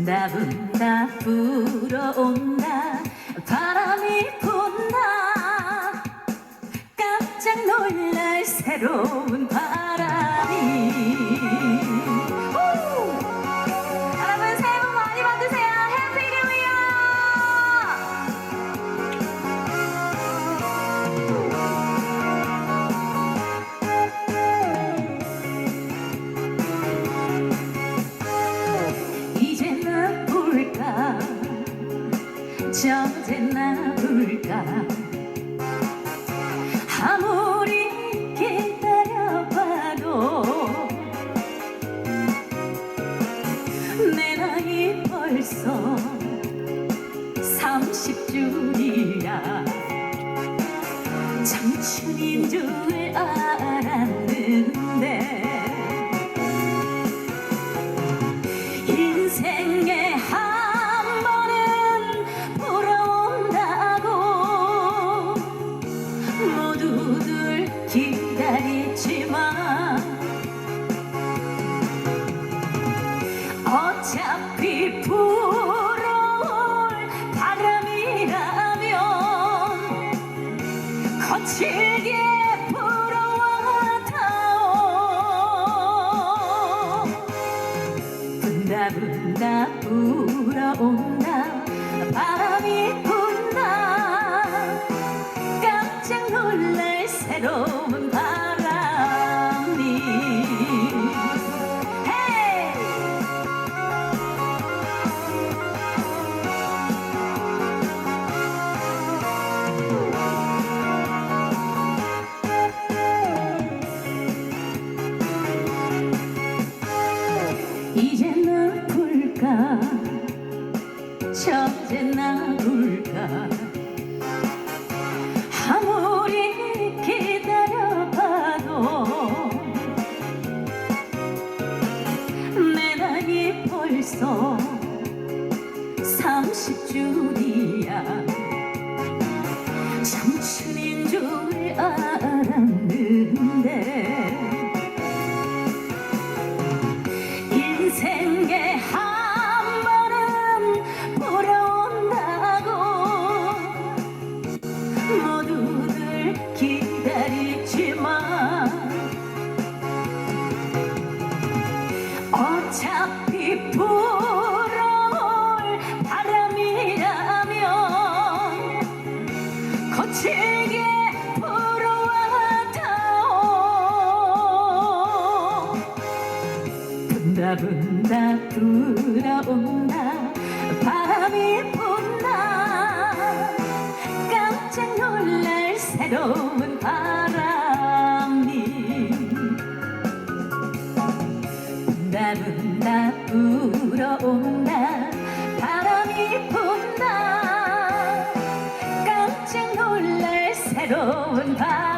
분다 분다 불어온다 바람이 분다. 깜짝 놀랄 새로운 바 저제 나 볼까? 아무리 기다려봐도 내 나이 벌써 30줄이야. 청춘인 줄 알았 분다 불어온다 바람이 분다. 깜짝 놀랄 새로운 바람이. 헤이! 이제 나 볼까 저제 나 볼까? 아무리 기다려봐도 내 나이 벌써 30줄이 어차피 불어올 바람이라면 거칠게 불어와다오 분다 분다 불어온다 바람이 분다 깜짝 놀랄 새로운 바람 바람은 나 불어온다. 바람이 분다. 깜짝 놀랄 새로운 밤.